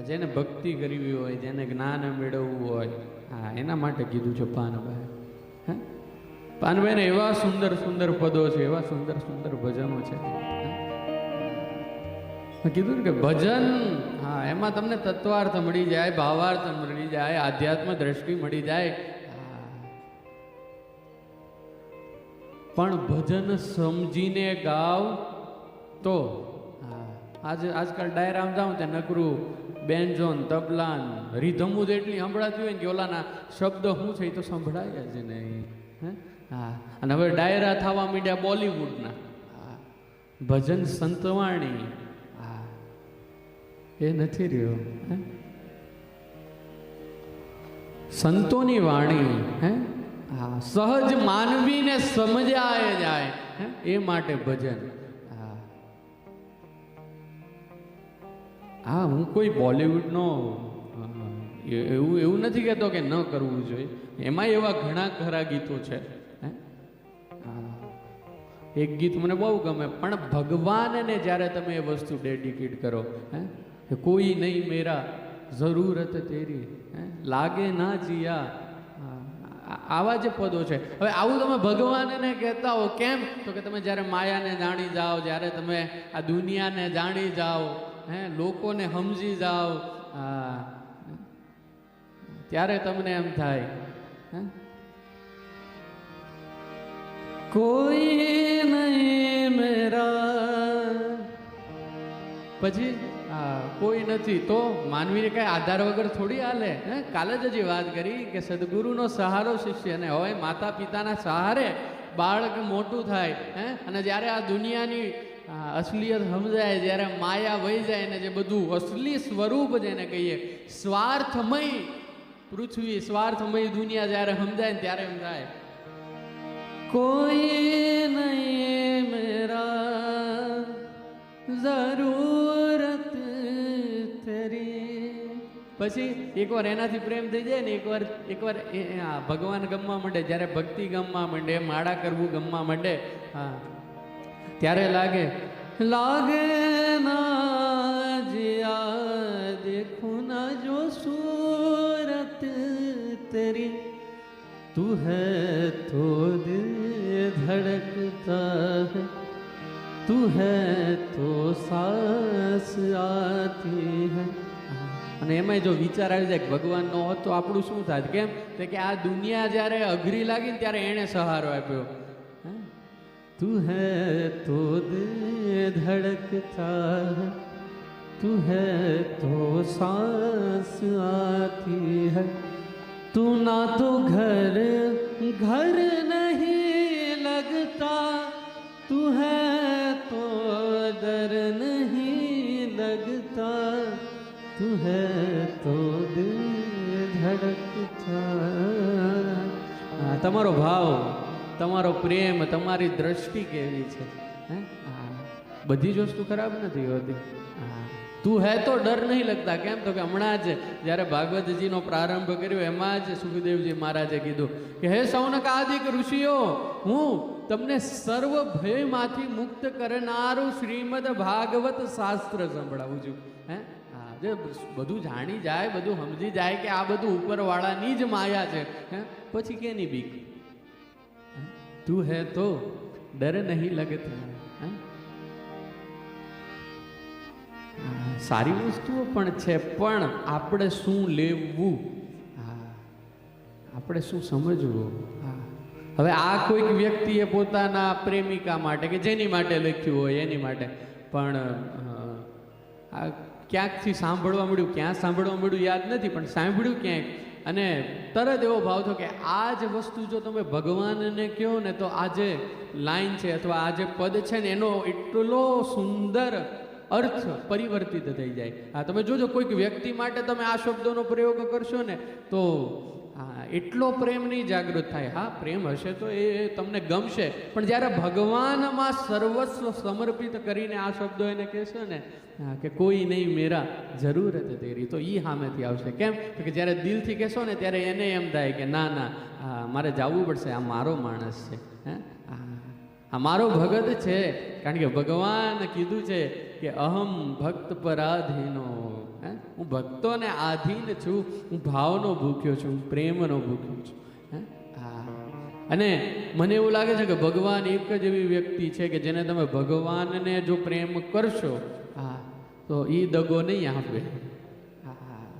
જેને ભક્તિ કરવી હોય, જેને જ્ઞાન મેળવવું હોય હા એના માટે કીધું છે પાનભાઈ. હે? પાનભાઈને એવા સુંદર સુંદર પદો છે, એવા સુંદર સુંદર ભજનો છે. કીધું ને કે ભજન, હા, એમાં તમને તત્વાર્થ મળી જાય, ભાવાર્થ મળી જાય, આધ્યાત્મ દ્રષ્ટિ મળી જાય. પણ ભજન સમજીને ગાવ તો આજે આજકાલ ડાયરામ જાઉં ત્યાં નકરું બેન્જોન તબલાન, રીધમું જ એટલી સંભળાતી હોય ને કે ઓલાના શબ્દ શું છે એ તો સંભળાય જ નહીં. હે? હા. અને હવે ડાયરા થવા માંડ્યા બોલિવૂડના. ભજન સંતવાણી. હા. એ નથી રહ્યો. હે? સંતોની વાણી. હે? હા. સહજ માનવીને સમજાય જાય. હે? એ માટે ભજન. હા હા કોઈ બોલિવૂડનો એવું એવું નથી કહેતો કે ન કરવું જોઈએ. એમાં એવા ઘણા ખરા ગીતો છે એક ગીત મને બહુ ગમે, પણ ભગવાનને જ્યારે તમે એ વસ્તુ ડેડિકેટ કરો, હે? કોઈ નહીં મેરા, જરૂરત તેરી, હે? લાગે ના જીયા. આવા જે પદો છે. હવે આવું તમે ભગવાનને કહેતા હો, કેમ? તો કે તમે જ્યારે માયાને જાણી જાઓ, જ્યારે તમે આ દુનિયાને જાણી જાઓ હે, લોકોને સમજી જાઓ. ત્યારે તમને એમ થાય, હે? કોઈ નહીં મેરા. પછી કોઈ નથી, તો માનવીને કઈ આધાર વગર થોડી હાલે, હે? કાલે જ હજી વાત કરી કે સદગુરુનો સહારો શિષ્ય, અને હવે માતા પિતાના સહારે બાળક મોટું થાય, હે? અને જ્યારે આ દુનિયાની અસલિયત સમજાય જ્યારે માયા વહી જાય ને જે બધું અસલી સ્વરૂપ જેને કહીએ. સ્વાર્થમય પૃથ્વી, સ્વાર્થમય દુનિયા જ્યારે સમજાય ને ત્યારે એમ થાય. કોઈ નહીં મેરા જરૂરત તેરી. પછી એકવાર એનાથી પ્રેમ થઈ જાય ને એકવાર એકવાર ભગવાન ગમવા માંડે. જ્યારે ભક્તિ ગમવા માંડે, માળા કરવું ગમવા માંડે. હા. ત્યારે લાગે લાગે ના જિયા દેખું જો સુરત તેરી. તું હે તો ધડકતા હૈ. હે તો સાસ આતી હે. અને એમાંય જો વિચાર આવી જાય કે ભગવાન ન હોત તો આપણું શું થાય કેમ? તો કે આ દુનિયા જ્યારે અઘરી લાગી ને ત્યારે એણે સહારો આપ્યો. તું હૈ તો દિલ ધડકતા है तू है तो सांस आती है तू ना तो घर घर नहीं लगता तू है तो डर नहीं लगता तू है तो दिल धड़कता હા તમારો ભાવ તમારો પ્રેમ તમારી દ્રષ્ટિ કેવી છે? હે? બધી જ વસ્તુ ખરાબ નથી હોતી. તું હે તો ડર નહીં લગતા. કેમ તો કે હમણાં જ જ્યારે ભાગવતજીનો પ્રારંભ કર્યો એમાં જ સુખદેવજી મહારાજે કીધું કે હે સૌનક આદિક ઋષિઓ હું તમને સર્વ ભયમાંથી મુક્ત કરનારું શ્રીમદ ભાગવત શાસ્ત્ર સંભળાવું છું. હે? હા. જે બધું જાણી જાય બધું સમજી જાય કે આ બધું ઉપરવાળાની જ માયા છે. હે? પછી કેની બીક? હે? તું હે તો ડર નહીં લગતા હે? સારી વસ્તુઓ પણ છે, પણ આપણે શું લેવું આપણે શું સમજવું હવે આ કોઈક વ્યક્તિએ પોતાના પ્રેમિકા માટે કે જેની માટે લખ્યું હોય, એની માટે પણ આ ક્યાંકથી સાંભળવા મળ્યું, ક્યાં સાંભળવા મળ્યું યાદ નથી, પણ સાંભળ્યું ક્યાંક અને તરત એવો ભાવ થયો કે આ જ વસ્તુ જો તમે ભગવાનને કહો ને તો આ જે લાઈન છે અથવા આ જે પદ છે ને, એનો એટલો સુંદર અર્થ પરિવર્તિત થઈ જાય. હા, તમે જોજો, કોઈક વ્યક્તિ માટે તમે આ શબ્દોનો પ્રયોગ કરશો ને, તો હા, એટલો પ્રેમ નહીં જાગૃત થાય. હા, પ્રેમ હશે તો એ તમને ગમશે. પણ જ્યારે ભગવાનમાં સર્વસ્વ સમર્પિત કરીને આ શબ્દો એને કહેશો ને કે કોઈ નહીં મેરા જરૂરત તેરી, તો એ સામેથી આવશે. કેમ? તો કે જ્યારે દિલથી કહેશો ને, ત્યારે એને એમ થાય કે ના ના મારે જવું પડશે, આ મારો માણસ છે. હે? આ મારો ભગત છે. કારણ કે ભગવાન કીધું છે કે અહમ ભક્ત પરાધીનો. હે? હું ભક્તોને આધીન છું, હું ભાવનો ભૂખ્યો છું, હું પ્રેમનો ભૂખ્યો છું. હે? અને મને એવું લાગે છે કે ભગવાન એક જ એવી વ્યક્તિ છે કે જેને તમે ભગવાનને જો પ્રેમ કરશો, હા, તો એ દગો નહીં આપે.